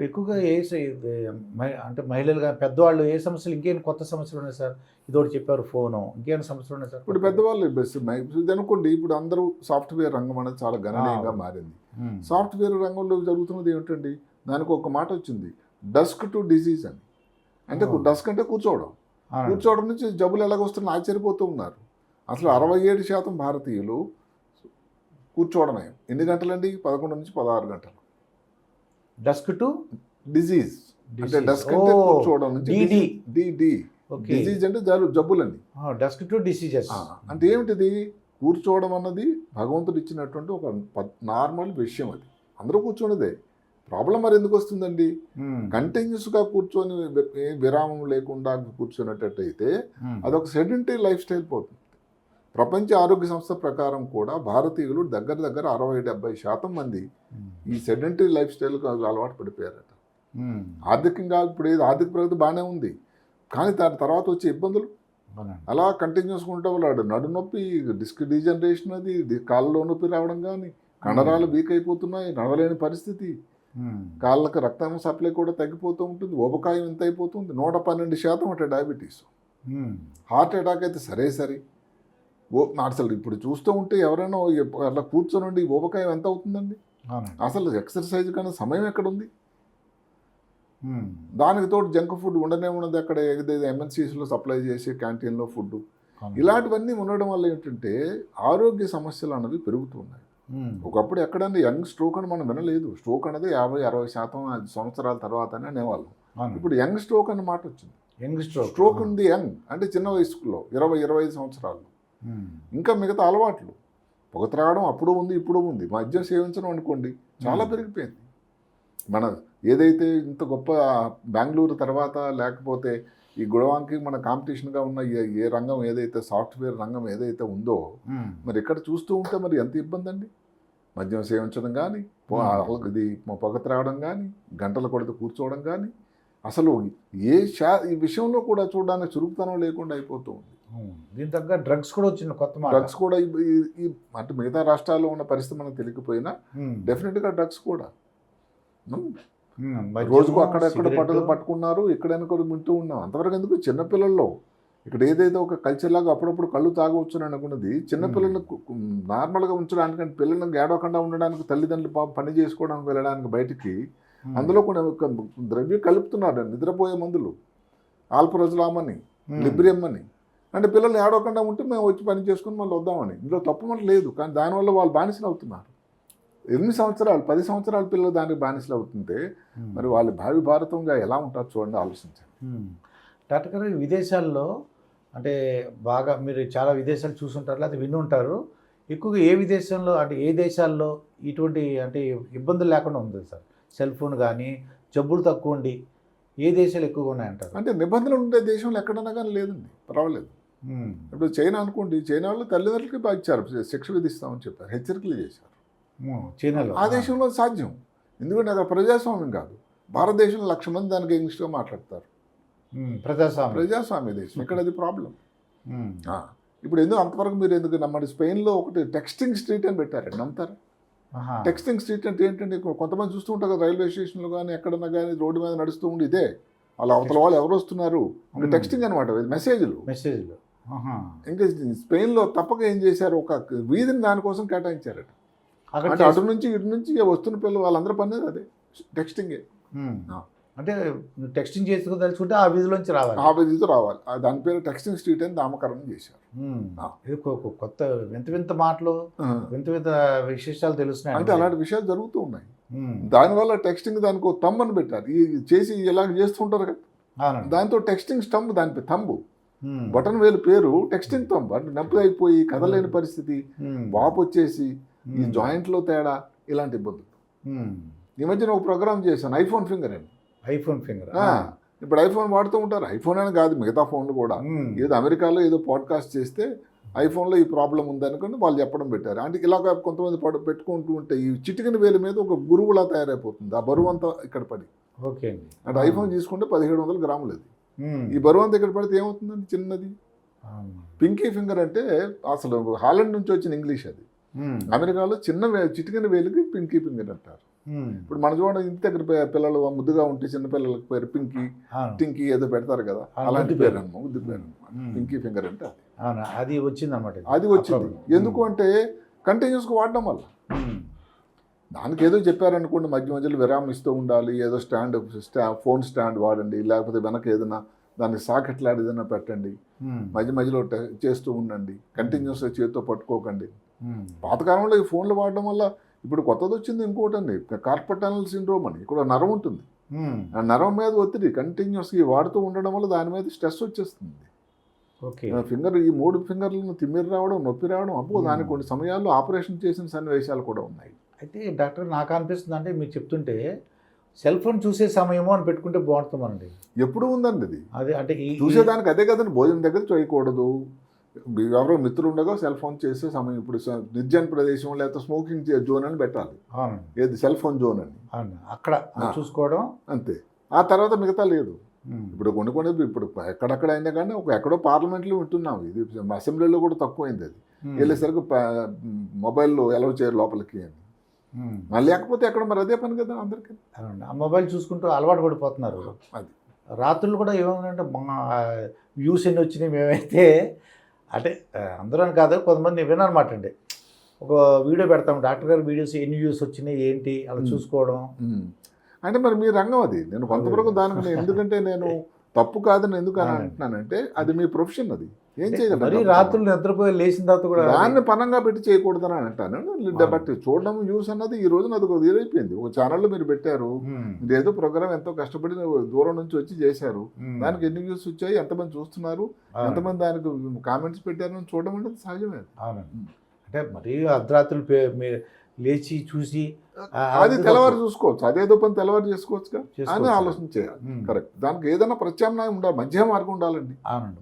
ఇప్పుడు ఎక్కువగా ఏ అంటే మహిళలు కానీ పెద్దవాళ్ళు ఏ సమస్యలు ఇంకేం కొత్త సమస్యలు ఉన్నాయి సార్? ఇదోటి చెప్పారు ఫోను. ఇంకేమైనా సమస్యలు ఉన్నాయి సార్? ఇప్పుడు పెద్దవాళ్ళు బెస్ట్ ఇది అనుకోండి ఇప్పుడు అందరూ సాఫ్ట్వేర్ రంగం అనేది చాలా గణనీయంగా. మారింది. సాఫ్ట్వేర్ రంగంలో జరుగుతున్నది ఏమిటండి? దానికి ఒక మాట వచ్చింది డస్క్ టు డిసీజ్ అని. అంటే. డస్క్ అంటే కూర్చోవడం. కూర్చోవడం నుంచి జబ్బులు ఎలాగొస్తున్నా ఆశ్చర్యపోతూ ఉన్నారు. అసలు అరవై ఏడు శాతం భారతీయులు కూర్చోవడమే. ఎన్ని గంటలండి? పదకొండు నుంచి పదహారు గంటలు. Desk to disease. అంటే. డస్క్ అంటే కూర్చోవడం నుంచి. D D. డిజీజ్ అంటే జలు- జబ్బులండి డస్క్ టు డిసీజెస్. అంటే ఏమిటిది? కూర్చోవడం అన్నది భగవంతుడు ఇచ్చినటువంటి ఒక నార్మల్ విషయం అది. అందరూ కూర్చున్నదే. ప్రాబ్లం మరి ఎందుకు వస్తుందండి? కంటిన్యూస్గా కూర్చొని విరామం లేకుండా కూర్చున్నట్టయితే అదొక సెడెంటరీ లైఫ్ స్టైల్ పోతుంది. ప్రపంచ ఆరోగ్య సంస్థ ప్రకారం కూడా భారతీయులు దగ్గర దగ్గర అరవై డెబ్బై శాతం మంది ఈ సెడెంటరీ లైఫ్ స్టైల్కి అలవాటు పడిపోయారట. ఆర్థికంగా ఇప్పుడు ఏది ఆర్థిక ప్రగతి బాగానే ఉంది. కానీ దాని తర్వాత వచ్చే ఇబ్బందులు? అలా కంటిన్యూస్గా ఉంటే వాళ్ళు నడు నొప్పి డిస్క్ డీజనరేషన్ అది కాళ్ళలో నొప్పి రావడం కానీ కండరాలు వీక్ అయిపోతున్నాయి నడవలేని పరిస్థితి. కాళ్ళకి రక్తం సప్లై కూడా తగ్గిపోతూ ఉంటుంది ఊబకాయం ఎంత అయిపోతుంది? నూట పన్నెండు శాతం అంటే డయాబెటీస్. హార్ట్ అటాక్ అయితే సరే సరే. ఓ అసలు ఇప్పుడు చూస్తూ ఉంటే ఎవరైనా ఎప్ప- అట్లా కూర్చొని ఉండి ఊబకాయం ఎంత అవుతుందండి? అసలు ఎక్సర్సైజ్ కన్నా సమయం ఎక్కడ ఉంది దానికి తోడు జంక్ ఫుడ్ ఉండనే ఉన్నది అక్కడ ఏదైతే ఎంఎన్సీస్లో సప్లై చేసే క్యాంటీన్లో ఫుడ్ ఇలాంటివన్నీ ఉండడం వల్ల ఏంటంటే ఆరోగ్య సమస్యలు అన్నవి పెరుగుతున్నాయి ఒకప్పుడు ఎక్కడన్నా యంగ్ స్ట్రోక్ అని మనం వినలేదు. స్ట్రోక్ అనేది యాభై అరవై శాతం ఐదు సంవత్సరాల తర్వాతనే అనేవాళ్ళం. ఇప్పుడు యంగ్ స్ట్రోక్ అన్న మాట వచ్చింది. Young stroke. స్ట్రోక్ ఉంది యంగ్. అంటే చిన్న వయసులో ఇరవై ఇరవై ఐదు సంవత్సరాలు ఇంకా మిగతా అలవాట్లు. పొగ త్రాగడం అప్పుడు ఉంది ఇప్పుడు ఉంది. మద్యం సేవించడం అనుకోండి చాలా Hmm. పెరిగిపోయింది. మన ఏదైతే ఇంత గొప్ప బెంగళూరు తర్వాత లేకపోతే ఈ గుడవాంకి మన కాంపిటీషన్గా ఉన్న ఏ రంగం ఏదైతే సాఫ్ట్వేర్ రంగం ఏదైతే ఉందో మరి ఇక్కడ చూస్తూ ఉంటే మరి ఎంత ఇబ్బంది అండి? మద్యం సేవించడం కానీ Hmm. ఇది పొగ త్రాగడం కానీ గంటల కొడితే కూర్చోవడం కానీ అసలు ఏ శా ఈ విషయంలో కూడా చూడడానికి చురుకుతనం లేకుండా అయిపోతూ ఉంది. దీని తగ్గ డ్రగ్స్ కూడా వచ్చింది కొత్త డ్రగ్స్ కూడా ఈ- అంటే మిగతా రాష్ట్రాల్లో ఉన్న పరిస్థితి మనకు తెలియకపోయినా. డెఫినెట్గా డ్రగ్స్ కూడా. రోజుకు అక్కడెక్కడ సిగరెట్టు. పట్టులు పట్టుకున్నారు ఎక్కడైనా కూడా వింటూ ఉన్నాం. అంతవరకు ఎందుకు? చిన్నపిల్లల్లో ఇక్కడ ఏదైతే ఒక కల్చర్ లాగా అప్పుడప్పుడు కళ్ళు తాగవచ్చు అని అనుకున్నది చిన్నపిల్లలను నార్మల్గా ఉంచడానికి అంటే పిల్లలను గేడవకుండా ఉండడానికి తల్లిదండ్రులు పాపం పని చేసుకోవడానికి వెళ్ళడానికి బయటికి. అందులో కొన్ని ఒక ద్రవ్యం కలుపుతున్నారు నిద్రపోయే మందులు. ఆల్పరోజులామ్ అని ఉమ్. లిబ్రియం అని అంటే పిల్లలు ఏడవకుండా ఉంటే మేము వచ్చి పని చేసుకుని మళ్ళీ వద్దామని. ఇందులో తప్పు మనకు లేదు. కానీ దానివల్ల వాళ్ళు బానిసలు అవుతున్నారు. ఎనిమిది సంవత్సరాలు పది సంవత్సరాల పిల్లలు దానికి బానిసలు అవుతుంటే. మరి వాళ్ళ భావి భారతంగా ఎలా ఉంటారు చూడండి ఆలోచించండి. డాక్టర్ గారు విదేశాల్లో అంటే బాగా మీరు చాలా విదేశాలు చూసుంటారు లేకపోతే విని ఉంటారు ఎక్కువగా ఏ విదేశంలో అంటే ఏ దేశాల్లో ఇటువంటి అంటే ఇబ్బందులు లేకుండా ఉంది సార్? సెల్ ఫోన్ కానీ జబ్బులు తక్కువ ఉండి ఏ దేశాలు ఎక్కువగా ఉన్నాయంటారు? అంటే నిబంధనలు ఉండే దేశంలో ఎక్కడన్నా కానీ లేదండి. పర్వాలేదు. ఇప్పుడు చైనా అనుకోండి చైనా వాళ్ళు తల్లిదండ్రులకి బాగా ఇచ్చారు శిక్ష విధిస్తామని చెప్పారు హెచ్చరికలు చేశారు. ఉమ్. చైనాలో. ఆ దేశంలో సాధ్యం. ఎందుకంటే అక్కడ ప్రజాస్వామ్యం కాదు. భారతదేశంలో లక్ష మంది దానికి ఇంగ్లీష్గా మాట్లాడతారు. ఉమ్. ప్రజాస్వామ్యం. ప్రజాస్వామ్య దేశం. ఇక్కడ అది ప్రాబ్లం. ఇప్పుడు ఎందుకు అంతవరకు మీరు ఎందుకు నమ్మండి? స్పెయిన్లో ఒకటి టెక్స్టింగ్ స్ట్రీట్ అని పెట్టారండి. నమ్ముతారు. టెక్స్టింగ్ స్ట్రీట్ అంటే ఏంటంటే కొంతమంది చూస్తూ ఉంటారు కదా రైల్వే స్టేషన్లో కానీ ఎక్కడన్నా కానీ రోడ్డు మీద నడుస్తూ ఉండి ఇదే. వాళ్ళ అవతల వాళ్ళు ఎవరు వస్తున్నారు? Hmm. టెక్స్టింగ్ అనమాట మెసేజ్లు మెసేజ్లు. ఇంకా స్పెయిన్లో తప్పక ఏం చేశారు? ఒక వీధిని దానికోసం కేటాయించారట. అక్కడ అంటే అటు నుంచి ఇటు నుంచి వస్తున్న పిల్లలు వాళ్ళందరూ పనేది అదే. టెక్స్టింగే. అంటే టెక్స్టింగ్ చేసుకుని ఆ వీధిలోంచి రావాలి. ఆ వీధితో రావాలి. దాని పేరు టెక్స్టింగ్ స్ట్రీట్ అని నామకరణం చేశారు. ఇది కొత్త వింత వింత మాటలు. వింత వింత విశేషాలు తెలుస్తున్నాయి అంటే అలాంటి విషయాలు జరుగుతూ ఉన్నాయి. దానివల్ల టెక్స్టింగ్ దానికి అని పెట్టారు. ఈ చేసి ఇలా చేస్తుంటారు కదా. దాంతో టెక్స్టింగ్ స్టంప్ దాని తంబు. బటన్ వేలు పేరు టెక్స్టింగ్ తంబు అంటే నొప్పి అయిపోయి కదలేని పరిస్థితి. వాపు వచ్చేసి ఈ. జాయింట్లో తేడా ఇలాంటి ఇబ్బందులు. ఈ మధ్యన ఒక ప్రోగ్రామ్ చేశాను ఐఫోన్ ఫింగర్ అని. IPhone finger? ఆ, ఇప్పుడు ఐఫోన్ వాడుతూ ఉంటారు ఐఫోన్ అని కాదు మిగతా ఫోన్లు కూడా. ఏదో అమెరికాలో ఏదో పాడ్కాస్ట్ చేస్తే ఐఫోన్లో ఈ ప్రాబ్లం ఉందనుకుని వాళ్ళు చెప్పడం పెట్టారు. అంటే ఇలాగ కొంతమంది పడు పెట్టుకుంటూ ఉంటే ఈ చిటికిన వేలు మీద ఒక గురువులా తయారైపోతుంది. ఆ బరువు అంతా ఇక్కడ పడి. ఓకే అండి. అంటే ఐఫోన్ తీసుకుంటే పదిహేడు వందల గ్రాములు అది. ఈ బరువు అంతా ఇక్కడ పడితే ఏమవుతుందండి చిన్నది. పింకీ ఫింగర్ అంటే అసలు హాలండ్ నుంచి వచ్చిన ఇంగ్లీష్ అది. ఉమ్, అమెరికాలో చిన్న చిటికిన వేలికి పింకీ ఫింగర్ అంటారు. ఉమ్, ఇప్పుడు మన చూడండి ఇంటి దగ్గర పిల్లలు ముద్దుగా ఉంటే చిన్న పిల్లలకి పేరు పింకీ టింకీ ఏదో పెడతారు కదా అలాంటి పేరు. అన్నమాట ముద్దు పేరు అన్నమాట ఉమ్. పింకీ ఫింగర్ అంటే అది. అది వచ్చింది అనమాట అది వచ్చింది. ఎందుకు అంటే కంటిన్యూస్గా వాడడం వల్ల. దానికి ఏదో చెప్పారనుకోండి మధ్య మధ్యలో విరామం ఇస్తూ ఉండాలి ఏదో స్టాండ్ స్టా ఫోన్ స్టాండ్ వాడండి లేకపోతే వెనక ఏదైనా దానికి సాకెట్ లాంటి ఏదైనా పెట్టండి మధ్య మధ్యలో టె- చేస్తూ ఉండండి కంటిన్యూస్గా చేతితో పట్టుకోకండి. పాతకాలంలో ఈ ఫోన్లు వాడడం వల్ల ఇప్పుడు కొత్తది వచ్చింది ఇంకోటి అండి కార్పట్ టనల్ సిండ్రోమ్ అని ఇక్కడ నరం ఉంటుంది. ఆ నరం మీద ఒత్తిడి కంటిన్యూస్గా వాడుతూ ఉండడం వల్ల దాని మీద స్ట్రెస్ వచ్చేస్తుంది. ఓకే. ఫింగర్ ఈ మూడు ఫింగర్లను తిమ్మిరి రావడం నొప్పి రావడం Hmm. దానికి కొన్ని సమయాల్లో ఆపరేషన్ చేసిన సన్నివేశాలు కూడా ఉన్నాయి. అయితే డాక్టర్ నాకు అనిపిస్తుంది అంటే మీరు చెప్తుంటే సెల్ ఫోన్ చూసే సమయము అని పెట్టుకుంటే బాగుంటుందండి ఎప్పుడు ఉందండి ఇది? అదే అంటే చూసేదానికి అదే కదండి భోజనం దగ్గర చేయకూడదు. ఎవరో మిత్రులు ఉండగా సెల్ ఫోన్ చేసే సమయం ఇప్పుడు నిర్జన ప్రదేశం లేకపోతే స్మోకింగ్ జోన్ అని పెట్టాలి. ఏది? సెల్ ఫోన్ జోన్ అని. అక్కడ. చూసుకోవడం. అంతే. ఆ తర్వాత మిగతా లేదు. ఇప్పుడు కొన్ని కొన్ని ఇప్పుడు ఎక్కడెక్కడ అయినా కానీ ఒక ఎక్కడో పార్లమెంట్లో వింటున్నాం ఇది అసెంబ్లీలో కూడా తక్కువైంది అది. వెళ్ళేసరికి మొబైల్లో ఎలవ్ చేయరు లోపలికి అని. మరి లేకపోతే ఎక్కడ మరి అదే పని కదా అందరికీ. అవునండి. ఆ మొబైల్ చూసుకుంటూ అలవాటు పడిపోతున్నారు. అది. రాత్రులు కూడా మా వ్యూస్ ఎన్ని వచ్చినాయి మేమైతే అంటే అందరూ అని కాదు కొంతమంది వినమాట అండి. ఒక వీడియో పెడతాం డాక్టర్ గారి వీడియోస్ ఎన్ని వ్యూస్ వచ్చినాయి ఏంటి అలా. చూసుకోవడం. అంటే మరి మీ రంగం అది. నేను కొంతవరకు దానికి ఎందుకంటే నేను తప్పు కాదని ఎందుకు అని. అంటున్నానంటే అది మీ ప్రొఫెషన్ అది. ఏం మరి చేయగలరు రాత్రులు నిద్రపోయి లేచిన తర్వాత కూడా దాన్ని పనంగా పెట్టి చేయకూడదని అంటాను. అవును. బట్ చూడడం న్యూస్ అన్నది ఈ రోజున అది ఒక ఇదైపోయింది. ఒక ఛానల్లో మీరు పెట్టారు. ఏదో ప్రోగ్రామ్ ఎంతో కష్టపడి దూరం నుంచి వచ్చి చేశారు. దానికి ఎన్ని వ్యూస్ వచ్చాయి? ఎంతమంది చూస్తున్నారు. ఎంతమంది దానికి కామెంట్స్ పెట్టారు? అని చూడడం అనేది సహజమే అవునండి. అంటే మరీ అర్ధరాత్రులు లేచి చూసి అది తెల్లవారు చూసుకోవచ్చు. అదేదో పని తెల్లవారు చేసుకోవచ్చుగా? అని చేసుకోవచ్చు. ఆలోచన చేయాలి. కరెక్ట్. దానికి ఏదైనా ప్రత్యామ్నాయం ఉండాలి. మధ్య మార్గం ఉండాలండి. అవునండి.